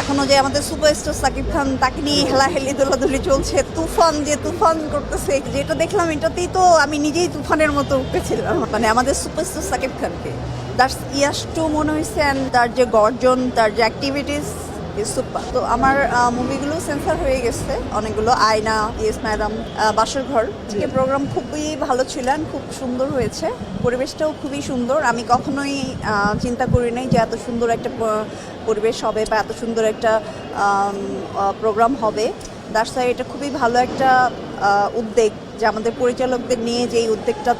এখনও যে আমাদের সুপারস্টার সাকিব খান তাকে নিয়ে হেলাহেলি, দোলাদুলি চলছে, তুফান যে তুফান করতেছে, যেটা দেখলাম এটাতেই তো আমি নিজেই তুফানের মতো উঠেছিলাম মানে আমাদের সুপারস্টার সাকিব খানকে। তার ইয়াস টু মনে হয়েছে তার যে গর্জন, তার যে অ্যাক্টিভিটিস সুপার তো আমার মুভিগুলো সেন্সার হয়ে গেছে। অনেকগুলো আয়না ইয়েস ম্যাডাম বাসর ঘর। আজকে প্রোগ্রাম খুবই ভালো ছিল খুব সুন্দর হয়েছে। পরিবেশটাও খুবই সুন্দর। আমি কখনোই চিন্তা করি নাই যে এত সুন্দর একটা পরিবেশ হবে বা এত সুন্দর একটা প্রোগ্রাম হবে। তার সাথে এটা খুবই ভালো একটা উদ্যোগ যে আমাদের পরিচালকদের নিয়ে যে উদ্যোগটা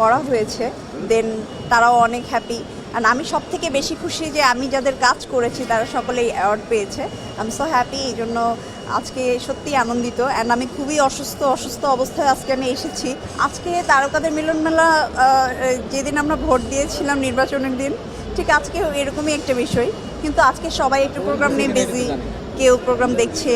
করা হয়েছে। দেন তারাও অনেক হ্যাপি আর আমি সব থেকে বেশি খুশি যে আমি যাদের কাজ করেছি, তারা সকলেই অ্যাওয়ার্ড পেয়েছে। আমি সো হ্যাপি এই জন্য আজকে সত্যি আনন্দিত। অ্যান্ড আমি খুবই অসুস্থ অসুস্থ অবস্থায় আজকে আমি এসেছি। আজকে তারকাদের মিলন মেলা যেদিন আমরা ভোট দিয়েছিলাম নির্বাচনের দিন, ঠিক আজকে এরকমই একটা বিষয়। কিন্তু আজকে সবাই একটু প্রোগ্রাম নিয়ে বিজি কেউ প্রোগ্রাম দেখছে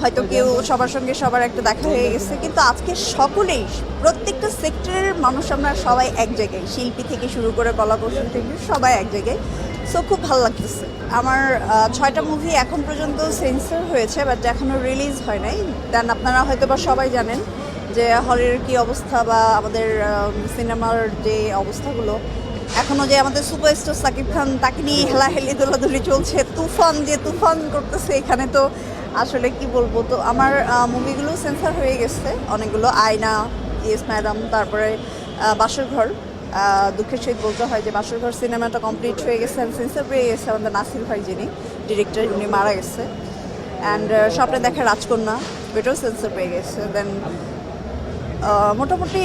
হয়তো কেউ সবার সঙ্গে সবার একটা দেখা হয়ে গেছে, কিন্তু আজকে সকলেই, প্রত্যেকটা সেক্টরের মানুষ আমরা সবাই এক জায়গায়, শিল্পী থেকে শুরু করে কলা কৌশল থেকে সবাই এক জায়গায়। সো খুব ভালো লাগতেছে। আমার ছয়টা মুভি এখন পর্যন্ত সেন্সর হয়েছে বাট এখনও রিলিজ হয় নাই। দেন আপনারা হয়তো বা সবাই জানেন যে হলের কি অবস্থা বা আমাদের সিনেমার যে অবস্থাগুলো এখনও যে আমাদের সুপারস্টার সাকিব খান তাকে নিয়ে হেলাহেলি, দোলাদুলি চলছে, তুফান যে তুফান করতেছে এখানে তো আসলে কি বলব, তো আমার মুভিগুলো সেন্সার হয়ে গেছে, অনেকগুলো, আয়না ইয়েস ম্যাডাম তারপরে বাসর ঘর দুঃখের সহিত বলতে হয় যে বাসর ঘর সিনেমাটা কমপ্লিট হয়ে গেছে সেন্সার পেয়ে গেছে আমাদের নাসির ভাই যিনি ডিরেক্টর উনি মারা গেছে। অ্যান্ড স্বপ্নে দেখা রাজকন্যা, এটাও সেন্সার পেয়ে গেছে। দেন মোটামুটি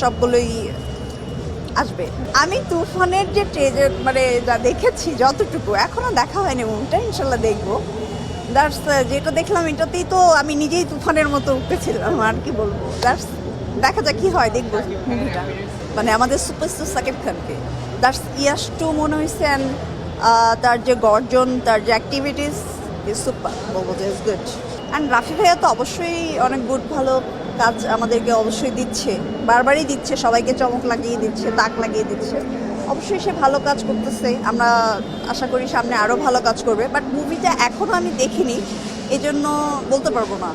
সবগুলোই আসবে। আমি তুফানের যে ট্রেজার মানে যা দেখেছি যতটুকু এখনও দেখা হয়নি মুভিটা ইনশাল্লাহ দেখব। দ্যাটস যেটা দেখলাম এটাতেই তো আমি নিজেই তুফানের মতো উঠেছিলাম, আর কি বলব? দ্যাটস দেখা যাক কি হয়, দেখব। মুভিটা মানে আমাদের সুপারস্টার সাকিব খানকে। দ্যাটস ইয়াস টু মনে হয়েছে তার যে গর্জন, তার যে অ্যাক্টিভিটিস ইজ সুপার বলব যে ইজ গুড অ্যান্ড রাফি ভাইয়া তো অবশ্যই অনেক গুড ভালো কাজ আমাদেরকে অবশ্যই দিচ্ছে। বারবারই দিচ্ছে, সবাইকে চমক লাগিয়ে দিচ্ছে, তাক লাগিয়ে দিচ্ছে। অবশ্যই সে ভালো কাজ করতেছে। আমরা আশা করি সামনে আরও ভালো কাজ করবে। বাট মুভিটা এখনও আমি দেখিনি এই জন্য বলতে পারব না।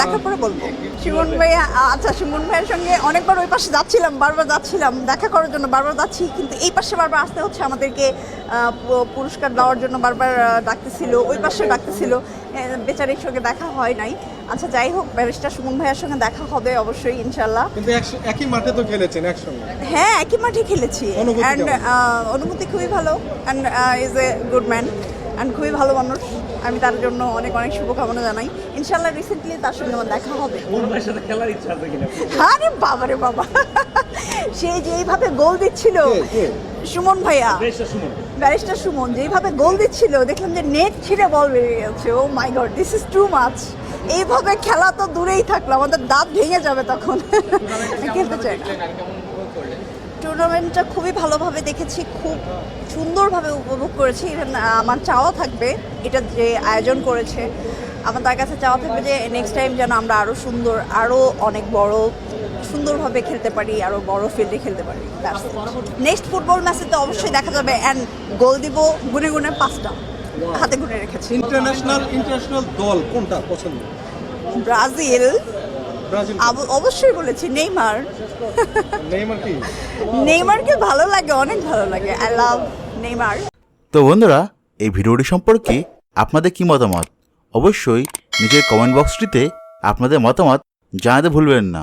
দেখার পরে বলব। সুমন ভাইয়া আচ্ছা সুমন ভাইয়ের সঙ্গে অনেকবার ওই পাশে যাচ্ছিলাম বারবার যাচ্ছিলাম। দেখা করার জন্য বারবার যাচ্ছি কিন্তু এই পাশে বারবার আসতে হচ্ছে আমাদেরকে পুরস্কার দেওয়ার জন্য বারবার ডাকতেছিল ওই পাশে ডাকতেছিল। বেচারির সঙ্গে দেখা হয় নাই। আচ্ছা যাই হোক ব্যারিস্টার সুমন ভাইয়ের সঙ্গে দেখা হবে অবশ্যই ইনশাল্লাহ কিন্তু একই মাঠে তো খেলেছেন একসঙ্গে? হ্যাঁ একই মাঠে খেলেছি। অ্যান্ড অনুভূতি খুবই ভালো। And is a good man and খুবই ভালো মানুষ। আমি তার জন্য অনেক অনেক শুভকামনা জানাই। ইনশাল্লাহ রিসেন্টলি তার সঙ্গে আমার দেখা হবে। ওর সাথে খেলার ইচ্ছা আছে কিনা? আরে বাবা রে বাবা। সে যেইভাবে গোল দিচ্ছিল? সুমন ভাইয়া। শুনুন ব্যারিস্টার সুমন যেইভাবে গোল দিচ্ছিল দেখলাম যে নেট ছিঁড়ে বল বেরিয়ে গেছে। ও my god this is too much এইভাবে খেলা তো দূরেই থাকল আমাদের দাঁত ভেঙে যাবে তখন। খেলতে চাই টুর্নামেন্টটা খুবই ভালোভাবে দেখেছি খুব সুন্দরভাবে উপভোগ করেছি। ইভেন আমার চাওয়া থাকবে এটা যে আয়োজন করেছে। আমার তার কাছে চাওয়া থাকবে যে নেক্সট টাইম যেন আমরা আরও সুন্দর আরও অনেক বড় সুন্দরভাবে খেলতে পারি আরও বড় ফিল্ডে খেলতে পারি। নেক্সট ফুটবল ম্যাচে তো অবশ্যই দেখা যাবে অ্যান্ড গোল দিব গুনে গুনে পাঁচটা হাতে গুনে রেখেছি। ইন্টারন্যাশনাল ইন্টারন্যাশনাল দল কোনটা পছন্দ? ব্রাজিল। ব্রাজিল। অবশ্যই বলেছি নেইমার। নেইমার কি? নেইমারকে ভালো লাগে অনেক ভালো লাগে। I love Neymar. তো বন্ধুরা এই ভিডিওটি সম্পর্কে আপনাদের কি মতামত? অবশ্যই নিজের কমেন্ট বক্সটিতে আপনাদের মতামত জানাতে ভুলবেন না।